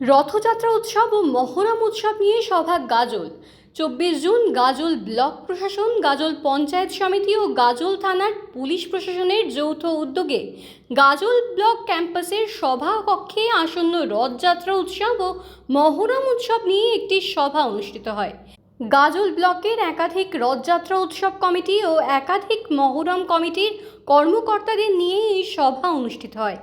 রথযাত্রা উৎসব ও মহরম উৎসব নিয়ে সভা গাজল। চব্বিশ জুন গাজল ব্লক প্রশাসন, গাজল পঞ্চায়েত সমিতি ও গাজল থানার পুলিশ প্রশাসনের যৌথ উদ্যোগে গাজল ব্লক ক্যাম্পাসের সভা কক্ষে আসন্ন রথযাত্রা উৎসব ও মহরম উৎসব নিয়ে একটি সভা অনুষ্ঠিত হয়। গাজল ব্লকের একাধিক রথযাত্রা উৎসব কমিটি ও একাধিক মহরম কমিটির কর্মকর্তাদের নিয়ে এই সভা অনুষ্ঠিত হয়।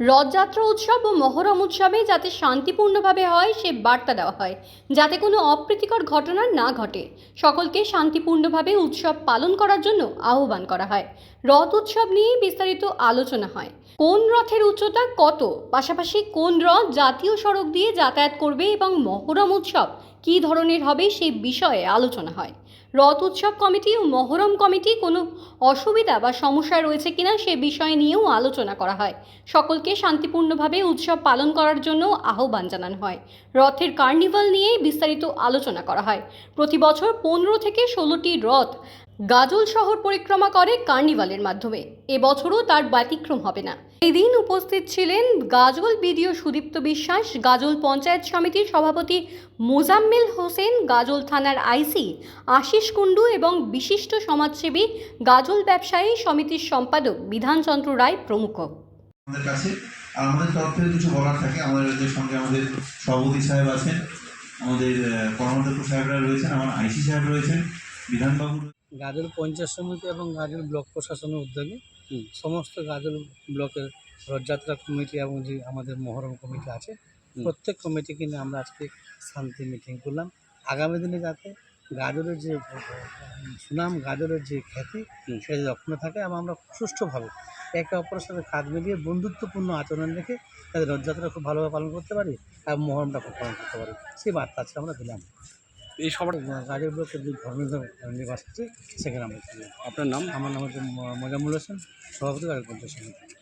রথযাত্রা উৎসব ও মহরম উৎসবে যাতে শান্তিপূর্ণভাবে হয়, সে বার্তা দেওয়া হয়। যাতে কোনো অপ্রীতিকর ঘটনা না ঘটে, সকলকে শান্তিপূর্ণভাবে উৎসব পালন করার জন্য আহ্বান করা হয়। রথ উৎসব নিয়ে বিস্তারিত আলোচনা হয়। কোন রথের উচ্চতা কত? পাশাপাশি কোন রথ জাতীয় সড়ক দিয়ে যাতায়াত করবে এবং মহরম উৎসব কী ধরনের হবে সেই বিষয়ে আলোচনা হয়। রথ উৎসব কমিটি ও মহরম কমিটি কোনো অসুবিধা বা সমস্যা রয়েছে কিনা সে বিষয় নিয়েও আলোচনা করা হয়। সকলকে শান্তিপূর্ণভাবে উৎসব পালন করার জন্য আহ্বান জানানো হয়। রথের কার্নিভাল নিয়ে বিস্তারিত আলোচনা করা হয়। প্রতি বছর পনেরো থেকে ষোলোটি রথ গাজল শহর পরিক্রমা করে কার্নিভালের মাধ্যমে। এবছরও তার ব্যতিক্রম হবে না। এই দিন উপস্থিত ছিলেন গাজল বিডিও সুদীপ্ত বিশ্বাস গাজল পঞ্চায়েত সমিতির সভাপতি মোজাম্মেল হোসেন গাজল থানার আইসি আশিস কুণ্ডু এবং বিশিষ্ট সমাজসেবী গাজল ব্যবসায়ী সমিতির সম্পাদক বিধানচন্দ্র রায় প্রমুখ। আমাদের কাছে আর আমাদের তরফ কিছু বলার থাকে। আমাদের সঙ্গে আমাদের সভাপতি সাহেব আছেন আমাদের আহ, কর্মাধ্যক্ষ সাহেবরা রয়েছেন আমার আইসি সাহেব রয়েছেন। বিধানবাবু গাজল পঞ্চায়েত সমিতি এবং গাজল ব্লক প্রশাসনের উদ্যোগে সমস্ত গাজল ব্লকের রথযাত্রা কমিটি এবং যে আমাদের মহরম কমিটি আছে প্রত্যেক কমিটিকে নিয়ে আমরা আজকে শান্তি মিটিং করলাম। আগামী দিনে যাতে গাজলের যে সুনাম গাজলের যে খ্যাতি সেটা অক্ষুণ্ণ থাকে এবং আমরা সুষ্ঠুভাবে একে অপরের সাথে কাজ মিলিয়ে বন্ধুত্বপূর্ণ আচরণ রেখে যাতে রথযাত্রা খুব ভালোভাবে পালন করতে পারি আর মহরমটা খুব পালন করতে পারি। সেই বার্তা আজকে আমরা দিলাম। এই সবার আগের ব্লকের যে ধর্মেন্দ্র নিবাস আছে সেখানে আমরা আপনার নাম? আমার নাম হচ্ছে মজামুল মোজাম্মুল হোসেন সভাপতি আগের পঞ্চায়েত সমিতি।